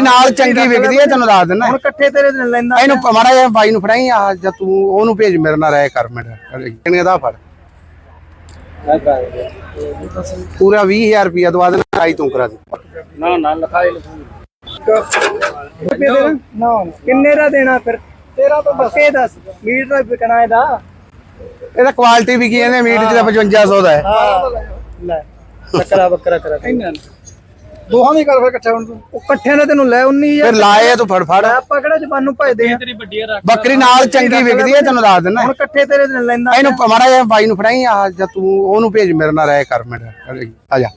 ਬੱਕਰੀ ਨਾਲ ਚੰਗੀ ਵਿਕਦੀ ਹੈ ਤੈਨੂੰ ਦੱਸ ਦਿੰਦਾ। ਹੁਣ ਇਕੱਠੇ ਤੇਰੇ ਦਿਨ ਲੈਂਦਾ ਇਹਨੂੰ ਮਾੜਾ ਜਿਹਾ ਬਾਈ ਨੂੰ ਫੜਾਈ ਆ ਜਾਂ ਤੂੰ ਉਹਨੂੰ ਭੇਜ ਮੇਰੇ ਨਾਲ ਰਹਿ ਕਰ ਮੇਰਾ ਕਿੰਨੇ ਦਾ ਫੜ। ਪੂਰਾ 20000 ਰੁਪਿਆ ਦਵਾ ਦੇਣਾ ਆਈ ਤੂੰ ਕਰਾ ਦੇ। ਨਾ ਨਾ ਲਿਖਾਈ ਲਿਖੂ ਨਾ ਕਿੰਨੇ ਦਾ ਦੇਣਾ ਫਿਰ? ਤੇਰਾ ਤਾਂ ਬੱਕੇ ਦੱਸ। ਮੀਟ ਦਾ ਵਿਕਣਾ ਇਹਦਾ। ਇਹਦਾ ਕੁਆਲਿਟੀ ਵੀ ਕੀ ਇਹਨੇ ਮੀਟ ਚ ਤਾਂ 5500 ਦਾ ਹੈ। ਹਾਂ। ਲੈ। ਬੱਕਰਾ ਬੱਕਰਾ ਕਰਾ ਦੋਹਾਂ ਦੀ ਕਰ ਫਿਰ ਇਕੱਠਾ ਹੁਣ ਤੂੰ। ਉਹ ਇਕੱਠਿਆਂ ਨੇ ਤੈਨੂੰ ਲੈ 19000 ਫਿਰ ਲਾਏ ਆ ਤੂੰ ਫੜ ਫੜ। ਆਪਾਂ ਕਿਹੜਾ ਜ਼ਬਾਨ ਨੂੰ ਭਜਦੇ ਆ? ਤੇਰੀ ਵੱਡੀ ਰੱਖ। ਬੱਕਰੀ ਨਾਲ ਚੰਗੀ ਵਿਕਦੀ ਹੈ ਤੈਨੂੰ ਦੱਸ ਦਿੰਦਾ। ਹੁਣ ਇਕੱਠੇ ਤੇਰੇ ਦਿਨ ਲੈਂਦਾ। ਇਹਨੂੰ ਮਾੜਾ ਜਿਹਾ ਬਾਈ ਨੂੰ ਫੜਾਈ ਆ ਜਾਂ ਤੂੰ ਉਹਨੂੰ ਭੇਜ ਮੇਰੇ ਨਾਲ ਰਹਿ ਕਰ ਮੇਰਾ ਆ ਜਾ।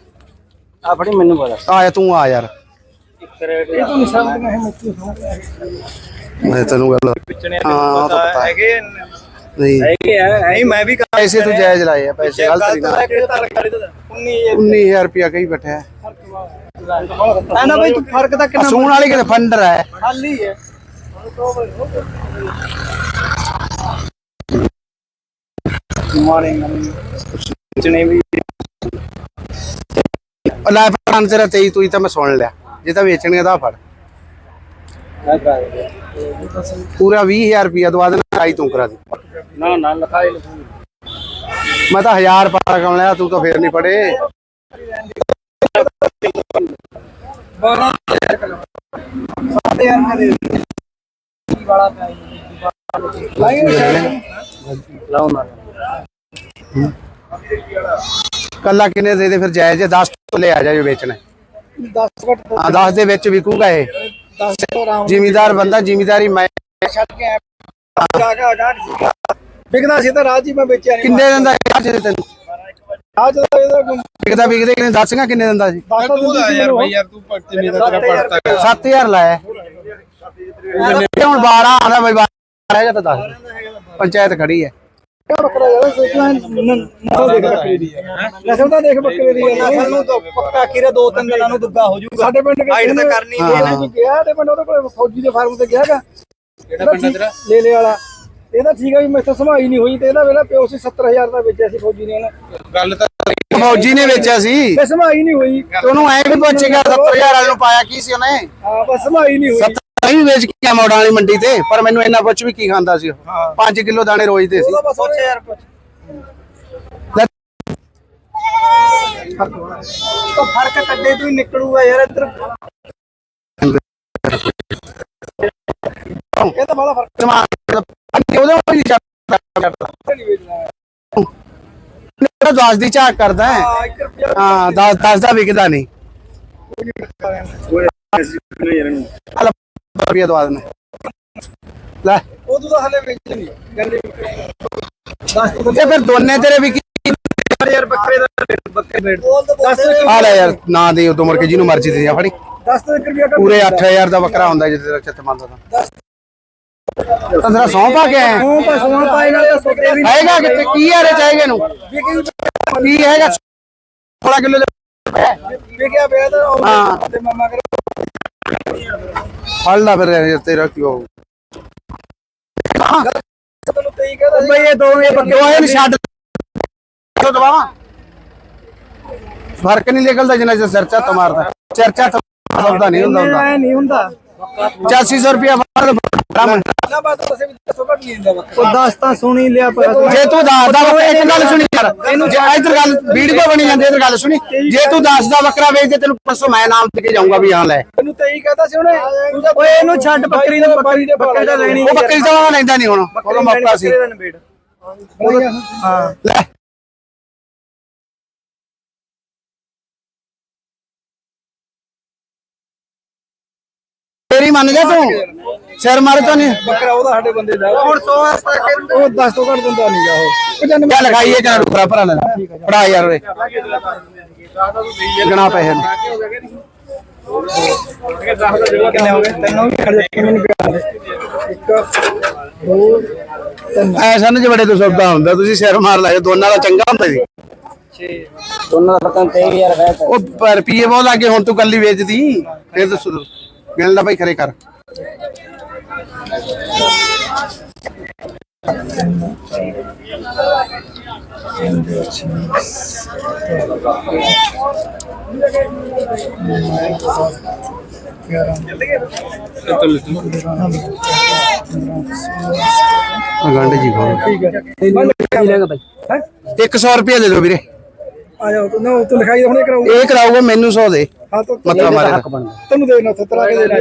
ਆ ਫੜੀ ਮੈਨੂੰ ਬੋਲਾ ਆ ਜਾ ਤੂੰ ਆ ਯਾਰ। ਇਹ ਤੂੰ ਨਿਸ਼ਾਨ ਮੈਂ ਤੈਨੂੰ ਗੱਲ ਹਾਂ ਉਹ ਤਾਂ ਪਤਾ ਹੈ। ਹੈਗੇ ਨਹੀਂ। ਹੈਗੇ ਆ ਨਹੀਂ ਮੈਂ ਵੀ ਪੈਸੇ ਤੂੰ ਜਾਇਜ਼ ਲਾਏ ਆ ਪੈਸੇ ਗਲਤ ਨਹੀਂ ਨਾ ਕੇ ਤਾਰ ਕਰੀ ਦਾ 19000 ਰੁਪਿਆ ਕਹੀ ਬੈਠਾ ਹੈ। 19000 ਐਨਾ ਬਈ ਤੂੰ ਫ਼ਰਕ ਤਾਂ ਕਿੰਨਾ ਸੂਣ ਵਾਲੀ ਕਿਤੇ ਫੰਡਰ ਹੈ। ਖਾਲੀ ਹੈ। ਮਾਰੇਗਾ ਚਨੇ ਵੀ ਉਹ ਲੈ ਫੜਾਂ ਤੇਰਾ 23 ਤੂੰ ਹੀ ਤਾਂ ਮੈਂ ਸੁਣ ਲਿਆ। ਜੇ ਤਾਂ ਵੇਚਣੇ ਦਾ ਫੜ। ਪੂਰਾ 20000 ਰੁਪਿਆ ਦਵਾ ਦੇਣਾ ਆਈ ਤੂੰ ਕਰਾ ਦੇ। ਨਾ ਨਾ ਲਿਖਾਈ ਲਿਖੂ ਮੈਂ ਤਾਂ 1000 ਪਾ ਕਮ ਲਿਆ ਤੂੰ ਤਾਂ ਫੇਰ ਨਹੀਂ ਯਾਰ ਵਾਲਾ ਲਾਓ ਨਾ ਕੱਲਾ ਕਿੰਨੇ ਦੇ ਦੇ ਫਿਰ ਜਾਇਜ਼ ਹੈ? 10 ਤੋਂ ਲੈ ਆ ਜਾ ਜੋ ਵੇਚਣਾ। 10 ਘੱਟ ਹਾਂ 10 ਦੇ ਵਿੱਚ ਵਿਕੂਗਾ ਇਹ। 10 ਤੋਂ ਆਰਾਮ ਜ਼ਿਮੀਦਾਰ ਬੰਦਾ ਜ਼ਿਮੀਦਾਰੀ ਮੈਂ ਛੱਡ ਕੇ ਜਾ ਕੇ ਸੀਗਾ ਵਿਕਦਾ ਸੀ ਤਾਂ ਰਾਜ ਹੀ ਮੈਂ ਵੇਚਿਆ ਨਹੀਂ ਕਿੰਨੇ ਦਿੰਦਾ ਇਹ ਅੱਜ ਤੈਨੂੰ? ਰਾਜ ਦਾ ਇਹਦਾ ਵਿਕਦਾ ਵਿਕਦੇ ਕਿੰਨੇ ਦੱਸਗਾ ਕਿੰਨੇ ਦਿੰਦਾ ਸੀ? 10 ਤੋਂ ਯਾਰ ਭਾਈ ਯਾਰ ਤੂੰ ਪੱਕੇ ਨਹੀਂ ਦਾ ਤੇਰਾ ਪੜਤਾ 7000 ਲਾਇਆ। ਹੁਣ 12 ਆਉਂਦਾ ਬਈ 12 ਹੈਗਾ ਤਾਂ ਦੱਸ। ਪੰਚਾਇਤ ਖੜੀ ਹੈ। ਬੱਕਰਾ ਯਾਰ ਸੋਚਣਾ ਨਸਲ ਦੇਖ ਬੱਕਰੇ ਦੀ ਨਸਲ ਤਾਂ ਦੇਖ ਬੱਕਰੇ ਦੀ ਨਸਲ ਨੂੰ ਤਾਂ ਪੱਕਾ ਕਿਰੇ ਦੋ ਤਿੰਨ ਦਿਨਾਂ ਨੂੰ ਦੁੱਗਾ ਹੋ ਜਾਊਗਾ। ਸਾਡੇ ਪਿੰਡ ਹਾਈਟ ਤਾਂ ਕਰਨੀ ਨਹੀਂ ਇਹਨਾਂ ਜੀ ਗਿਆ ਸਾਡੇ ਪਿੰਡ ਉਹਦੇ ਕੋਲ ਫੌਜੀ ਦੇ ਫਾਰਮ ਤੇ ਗਿਆਗਾ ਕਿਹੜਾ ਪਿੰਡ ਤੇਰਾ? ਲੈ ਲੈ ਵਾਲਾ। ਇਹਦਾ ਠੀਕ ਆ ਵੀ ਮੈਥੋਂ ਸਮਾਈ ਨਹੀਂ ਹੋਈ ਤੇ ਇਹਦਾ ਵੇਲਾ ਪਿਓ ਸੀ 70000 ਦਾ ਵੇਚਿਆ ਸੀ ਫੌਜੀ ਨੇ ਇਹਨੇ ਗੱਲ ਤਾਂ ਫੌਜੀ ਨੇ ਵੇਚਿਆ ਸੀ। ਤੇ ਸਮਾਈ ਨਹੀਂ ਹੋਈ। ਤੇ ਉਹਨੂੰ ਐ ਵੀ ਪੁੱਛੇਗਾ 70000 ਵਾਲੇ ਨੂੰ ਪਾਇਆ ਕੀ ਸੀ ਉਹਨੇ? ਹਾਂ ਬਸ ਸਮਾਈ ਨਹੀਂ ਹੋਈ। 70 ਵੀ ਵੇਚ ਕੇ ਮੋੜਾਂ ਵਾਲੀ ਮੰਡੀ ਤੇ ਪਰ ਮੈਨੂੰ ਇੰਨਾ ਪੁੱਛ ਵੀ ਕੀ ਖਾਂਦਾ ਸੀ ਉਹ? 5 ਕਿਲੋ ਦਾਣੇ ਰੋਜ਼ ਦੇ ਸੀ। ਉਹਦਾ ਬਸ 6000 ਪੁੱਛ। ਲੈ, ਤਾਂ ਫ਼ਰਕ ਕੱਢੇ ਤੋਂ ਹੀ ਨਿਕਲੂਗਾ ਯਾਰ ਇੱਧਰ। ਇਹ ਤਾਂ ਬੜਾ ਫ਼ਰਕ ਸਮਾਨ ਉਹਦੇ ਕੋਲ ਹੀ ਛੱਡ ਨਹੀਂ ਵੇਚਣਾ ਮੇਰਾ 10 ਦੀ ਝਾਕ ਕਰਦਾ ਹੈ। ਆ 1 ਰੁਪਿਆ ਹਾਂ 10 10 ਦਾ ਵਿਕਦਾ ਨਹੀਂ। ਹਲ ਰੁਪਿਆ ਦਵਾ ਦੇਣਾ ਲੈ। ਉਦੋਂ ਤਾਂ ਹਲੇ ਵੇਚ ਨਹੀਂ। ਗੱਲ 10 ਤੇ ਫਿਰ ਦੋਨੇ ਤੇਰੇ ਵਿਕੀ ਯਾਰ ਬੱਕਰੇ ਦਾ ਬੱਕਰੇ ਰੇਟ। 10 ਆ ਲੈ ਯਾਰ ਨਾ ਦੇ ਉਦੋਂ ਮੁੜ ਕੇ ਜਿਹਨੂੰ ਮਰਜ਼ੀ ਦੇ ਆ ਫੜੀ। 10 ਰੁਪਿਆ ਕੱਢ ਪੂਰੇ 8000 ਦਾ ਬੱਕਰਾ ਹੁੰਦਾ ਜੇ ਤੇਰਾ ਚਿੱਤ ਮੰਨਦਾ। ਤਾਂ ਤੰਦਰਾ ਸੌਂ ਪਾ ਕੇ ਆਇਆ। ਉਹ ਪਸ਼ੂਆਂ ਪਾਏਗਾ ਤਾਂ ਬੱਕਰੇ ਵੀ ਹੈਗਾ ਕਿੱਥੇ? ਕੀ ਯਾਰ ਚਾਹੀਏ ਨੂੰ ਕੀ ਹੈਗਾ? 16 ਕਿਲੋ ਦੇ ਵਿਕਿਆ ਪਿਆ ਤਾਂ ਹਾਂ। ਤੇ ਮਾਮਾ ਕਰ। ਫੜ ਲਾ ਫਿਰ ਤੇਰਾ ਕੀ ਹੋ। ਤੈਨੂੰ ਤੇ ਹੀ ਕਹਦਾ ਬਈ ਇਹ ਦੋਵੇਂ ਬੱਕਰੇ ਉਹ ਇਹਨੂੰ ਛੱਡ ਤੋ ਦਵਾਵਾ। ਫ਼ਰਕ ਨਹੀਂ ਨਿਕਲਦਾ ਜਿੰਨਾ ਚਿਰ ਝੱਤ ਮਾਰਦਾ। ਸਿਰ ਝੱਤ ਮਾਰਦਾ ਨਹੀਂ ਹੁੰਦਾ। ਨਹੀਂ ਹੁੰਦਾ। 8500 ਰੁਪਿਆ ਮੁੰਡਾ। ਨਾ ਬਾਤ ਦੱਸੇ ਵੀ ਦੱਸੋ ਘੱਟ ਨਹੀਂ ਦਿੰਦਾ ਉਹ 10 ਤਾਂ ਸੁਣੀ ਲਿਆ ਪਰ ਜੇ ਤੂੰ ਦੱਸਦਾ ਬੱਕਰਾ ਇੱਕ ਗੱਲ ਸੁਣੀ ਯਾਰ ਇਹਨੂੰ ਜੇ ਇਧਰ ਗੱਲ ਵੀਡੀਓ ਬਣੀ ਜਾਂਦੀ ਇਧਰ ਗੱਲ ਸੁਣੀ। ਜੇ ਤੂੰ ਦੱਸਦਾ ਬੱਕਰਾ ਵੇਚਦੇ ਤੈਨੂੰ ਪਰਸੋਂ ਮੈਂ ਨਾਮ ਤੇ ਕੇ ਜਾਊਂਗਾ ਵੀ ਹਾਂ ਲੈ। ਤੈਨੂੰ ਤੇ ਹੀ ਕਹਦਾ ਸੀ ਉਹਨੇ ਓਏ ਇਹਨੂੰ ਛੱਡ ਬੱਕਰੀ ਨੂੰ ਬੱਕਰੀ ਦੇ ਬੱਕਰੀ ਦਾ ਲੈਣੀ ਉਹ ਬੱਕਰੀ ਤਾਂ ਲੈਂਦਾ ਨਹੀਂ ਹੁਣ ਉਹਦਾ ਮੌਕਾ ਸੀ। ਹਾਂ। ਲੈ। ਮੰਨ ਜਾ ਤੂੰ? ਸਿਰ ਮਾਰ ਤਾਂ ਨਹੀਂ। ਬੱਕਰਾ ਉਹਦਾ ਸਾਡੇ ਬੰਦੇ ਦਾ। ਹੁਣ 100 ਉਹ 10 ਤੋਂ ਘੱਟ ਦਿੰਦਾ ਨਹੀਂ ਗਾ ਉਹ। ਜਨ ਕਿਆ ਲਗਾਈਏ ਜਨਾ ਰੁਪਰਾ ਭਰਾ ਲੈ ਫੜਾ ਯਾਰ ਓਏ ਗਣਾ ਪੈਸੇ ਨੂੰ ਕਿੰਨੇ ਹੋ ਗਏ? ਤੈਨੂੰ ਵੀ ਖੜ ਜਾ ਮੈਨੂੰ ਪਿਆ। ਇੱਕ ਦੋ ਤਿੰਨ। ਐਸਾ ਨਾ ਜਬੜੇ ਤੋਂ ਸੌਦਾ ਹੁੰਦਾ। ਤੁਸੀਂ ਸਿਰ ਮਾਰ ਲਾਏ ਦੋਨਾਂ ਦਾ ਚੰਗਾ ਹੁੰਦਾ ਸੀ 6 ਦੋਨਾਂ ਦਾ ਪਤਾ 23000 ਹੈ ਉਹ ਪ- ਰੁਪਈਏ ਬਹੁਤ ਲੱਗੇ ਹੁਣ ਤੂੰ ਕੱਲੀ ਵੇਚਦੀ। ਫਿਰ ਦੱਸੋ ਗਿਣ ਲੈ ਭਾਈ ਖਰੇ ਕਰ ਗੰਢ ਜੀ ਖੋਲ ਠੀਕ ਹੈ। 100 ਰੁਪਏ ਦੇ ਦਿਓ ਵੀਰੇ। ਆ ਜਾਓ ਤੂੰ ਨਾ ਤੂੰ ਲਿਖਾਈ ਹੁਣੇ ਕਰਾਉ ਇਹ ਕਰਾਊਗਾ ਮੈਨੂੰ 100 ਦੇ। ਹਾਂ ਤਾਂ ਮੱਥਾ ਮਾਰੇ ਤੈਨੂੰ ਦੇਣਾ ਉੱਥੇ ਤਰਾ ਕੇ ਦੇਣਾ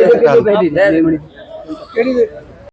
ਕਿਹੜੀ ਦੇ?